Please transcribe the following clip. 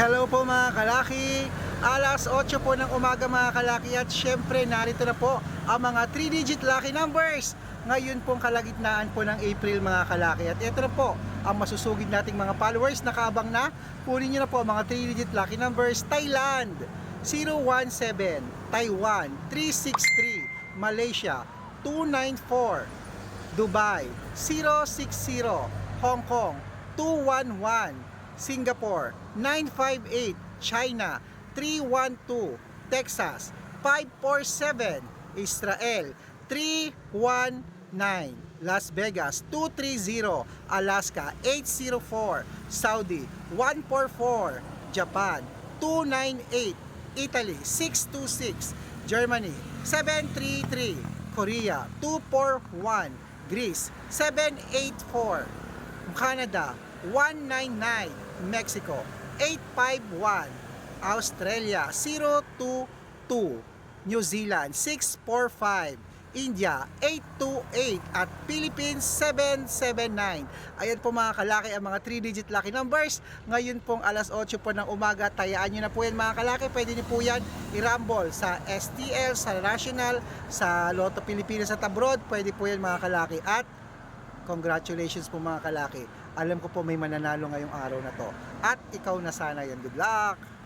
Hello po mga kalaki! Alas 8 po ng umaga mga kalaki at syempre narito na po ang mga 3-digit lucky numbers. Ngayon pong kalagitnaan po ng April mga kalaki at ito na po ang masusugid nating mga followers nakabang na. Kunin nyo na po ang mga 3-digit lucky numbers. Thailand 017, Taiwan 363, Malaysia 294, Dubai 060, Hong Kong 211, Singapore 958, China 312, Texas 547, Israel 319, Las Vegas 230, Alaska 804, Saudi 144, Japan 298, Italy 626, Germany 733, Korea 241, Greece 784, Canada 199, Mexico 851, Australia 022, New Zealand 645, India 828 at Philippines 779. Ayan po mga kalaki ang mga 3-digit lucky numbers. Ngayon pong alas 8 po ng umaga, tayaan nyo na po yan mga kalaki. Pwede nyo po yan i-rumble sa STL, sa National, sa Lotto Pilipinas at abroad. Pwede po yan mga kalaki. At congratulations po mga kalaki. Alam ko po may mananalo ngayong araw na to. At ikaw na sana yan. Good luck!